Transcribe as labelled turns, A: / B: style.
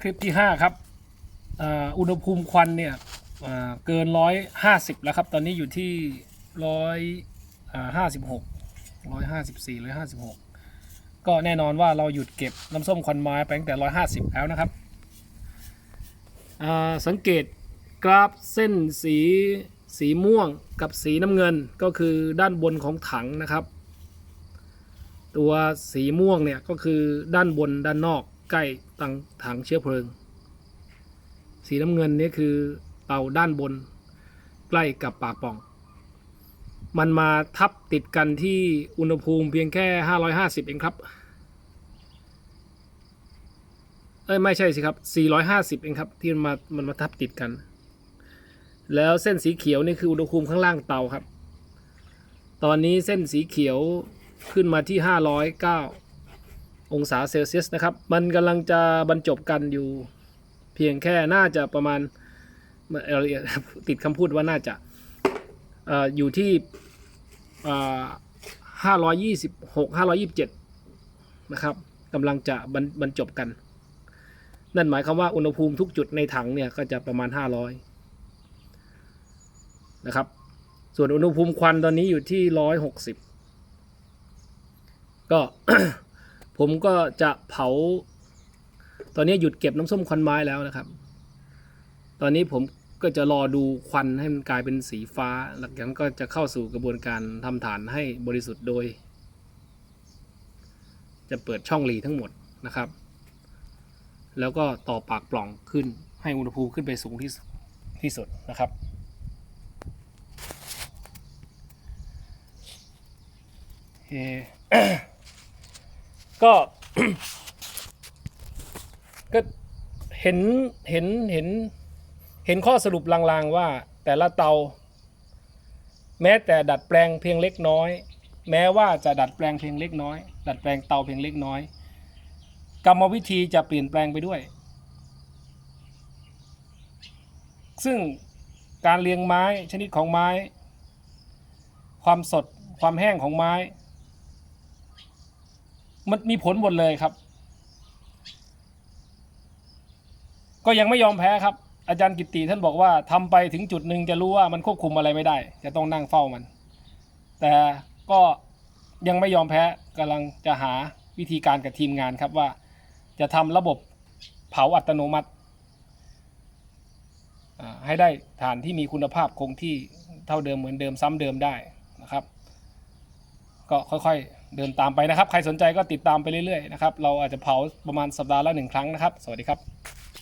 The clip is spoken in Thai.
A: คลิปที่ห้าครับอุณหภูมิควันเนี่ยเกินร้อยห้าสิบแล้วครับ ตอนนี้อยู่ที่ร้อยห้าสิบหกร้อยห้าสิบสี่ร้อยห้าสิบหกก็แน่นอนว่าเราหยุดเก็บน้ำส้มควันไม้ไปตั้งแต่ร้อยห้าสิบแล้วนะครับสังเกตกราฟเส้นสีสีม่วงกับสีน้ำเงินก็คือด้านบนของถังนะครับ ตัวสีม่วงเนี่ยก็คือด้านบนด้านนอก ใกล้ตังถังเชื้อเพลิง สีน้ำเงินนี่คือเตาด้านบน ใกล้กับปากป่อง มันมาทับติดกันที่อุณหภูมิเพียงแค่ 550 เองครับ เอ้ยไม่ใช่สิครับ 450 เองครับ ที่มันมามันมาทับติดกัน แล้วเส้นสีเขียวนี่คืออุณหภูมิข้างล่างเตาครับ ตอนนี้เส้นสีเขียวขึ้นมาที่ 509 องศาเซลเซียสนะครับ มันกำลังจะบรรจบกันอยู่เพียงแค่น่าจะประมาณเอ่อติดคำพูดว่าน่าจะออยู่ที่ห้าร้อยยี่สิบหกห้าร้อยิบเจ็ดนะครับกำลังจะบรรบรรจบกัน นั่นหมายความว่าอุณหภูมิทุกจุดในถังเนี่ยก็จะประมาณ 500 นะครับ ส่วนอุณหภูมิควันตอนนี้อยู่ที่ 160 ก็ ผมก็จะเผา ตอนนี้หยุดเก็บน้ำส้มควันไม้แล้วนะครับ ตอนนี้ผมก็จะรอดูควันให้มันกลายเป็นสีฟ้า หลังจากนั้นก็จะเข้าสู่กระบวนการทำฐานให้บริสุทธิ์โดย จะเปิดช่องหลีทั้งหมดนะครับ แล้วก็ต่อปากปล่องขึ้นให้อุณหภูมิขึ้นไปสูงที่สุดที่สุดนะครับโอเค ก็ ก็เห็นเห็นเห็น เห็นข้อสรุปลางๆว่า แต่ละเตา แม้แต่ดัดแปลงเพียงเล็กน้อย แม้ว่าจะดัดแปลงเพียงเล็กน้อย ดัดแปลงเตาเพียงเล็กน้อย กรรมวิธีจะเปลี่ยนแปลงไปด้วย ซึ่งการเรียงไม้ชนิดของไม้ ความสดความแห้งของไม้ มันมีผลหมดเลยครับ ก็ยังไม่ยอมแพ้ครับ อาจารย์กิตติท่านบอกว่าทำไปถึงจุดหนึ่งจะรู้ว่ามันควบคุมอะไรไม่ได้ จะต้องนั่งเฝ้ามัน แต่ก็ยังไม่ยอมแพ้กำลังจะหาวิธีการกับทีมงานครับว่า จะทำระบบเผาอัตโนมัติให้ได้ฐานที่มีคุณภาพคงที่เท่าเดิมเหมือนเดิมซ้ำเดิมได้นะครับ ก็ค่อยๆ เดินตามไปนะครับ ใครสนใจก็ติดตามไปเรื่อยๆนะครับ เราอาจจะเผาประมาณสัปดาห์ละหนึ่งครั้งนะครับ สวัสดีครับ